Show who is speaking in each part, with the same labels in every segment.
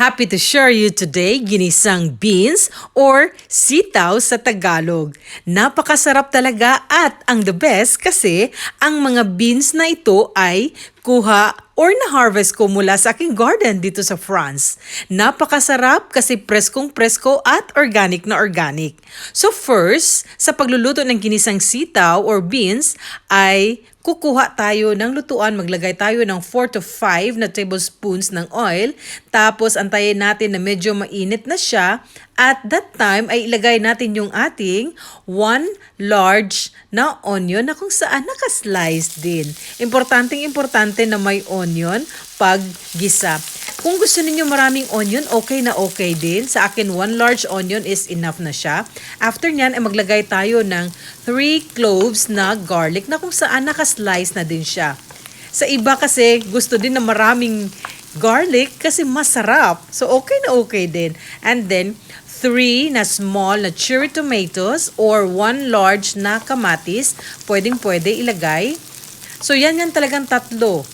Speaker 1: Happy to share you today ginisang beans or sitaw sa Tagalog. Napakasarap talaga at ang the best kasi ang mga beans na ito ay kuha or na-harvest ko mula sa aking garden dito sa France. Napakasarap kasi preskong-presko at organic na organic. So first, sa pagluluto ng ginisang sitaw or beans ay kukuha tayo ng lutuan, maglagay tayo ng 4 to 5 na tablespoons ng oil, tapos antayin natin na medyo mainit na siya, at that time ay ilagay natin yung ating 1 large na onion na kung saan nakaslice din. Importanteng importante na may onion pag gisa. Kung gusto niyo maraming onion, okay na okay din. Sa akin, 1 large onion is enough na siya. After nyan, ay maglagay tayo ng 3 cloves na garlic na kung saan nakaslice na din siya. Sa iba kasi, gusto din na maraming garlic kasi masarap. So, okay na okay din. And then, 3 na small na cherry tomatoes or 1 large na kamatis, pwedeng pwede ilagay. So, yan yan talagang tatlo.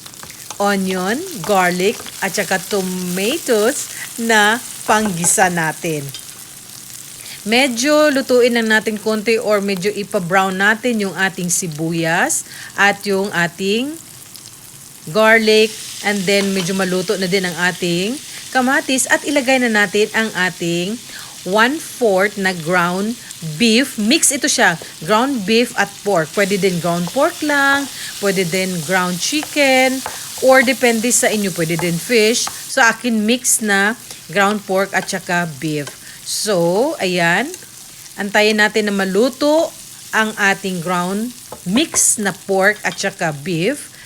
Speaker 1: Onion, garlic, at saka tomatoes na panggisa natin. Medyo lutuin lang natin konti or medyo ipa-brown natin yung ating sibuyas at yung ating garlic. And then medyo maluto na din ang ating kamatis. At ilagay na natin ang ating 1-4 na ground beef. Mix ito siya. Ground beef at pork. Pwede din ground pork lang. Pwede din ground chicken. Or depende sa inyo. Pwede din fish. So, akin mix na ground pork at saka beef. So, ayan. Antayin natin na maluto ang ating ground mix na pork at saka beef.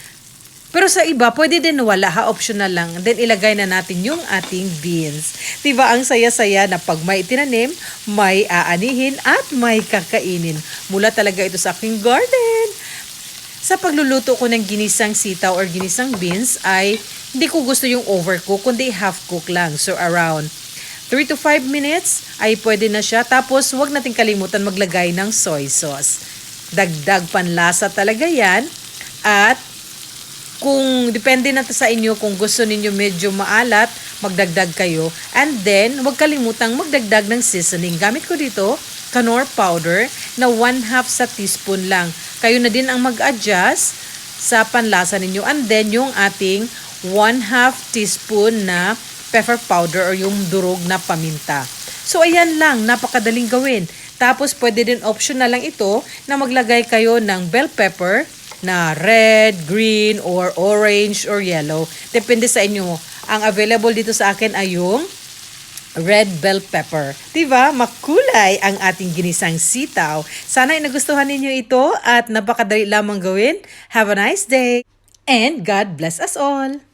Speaker 1: Pero sa iba, pwede din wala ha, optional lang. Then ilagay na natin yung ating beans. Diba ang saya-saya na pag may tinanim, may aanihin at may kakainin. Mula talaga ito sa aking garden. Sa pagluluto ko ng ginisang sitaw or ginisang beans ay hindi ko gusto yung overcook, kundi half cook lang. So around 3 to 5 minutes ay pwede na siya. Tapos huwag natin kalimutan maglagay ng soy sauce. Dagdag panlasa talaga yan. At kung depende na sa inyo kung gusto ninyo medyo maalat, magdagdag kayo. And then, huwag kalimutang magdagdag ng seasoning. Gamit ko dito, Canor powder na 1 half sa teaspoon lang. Kayo na din ang mag-adjust sa panlasa ninyo. And then, yung ating 1 half teaspoon na pepper powder or yung durog na paminta. So, ayan lang. Napakadaling gawin. Tapos, pwede din optional lang ito na maglagay kayo ng bell pepper na red, green, or orange, or yellow. Depende sa inyo. Ang available dito sa akin ay yung red bell pepper. Diba? Makulay ang ating ginisang sitaw. Sana ay nagustuhan ninyo ito at napakadali lamang gawin. Have a nice day! And God bless us all!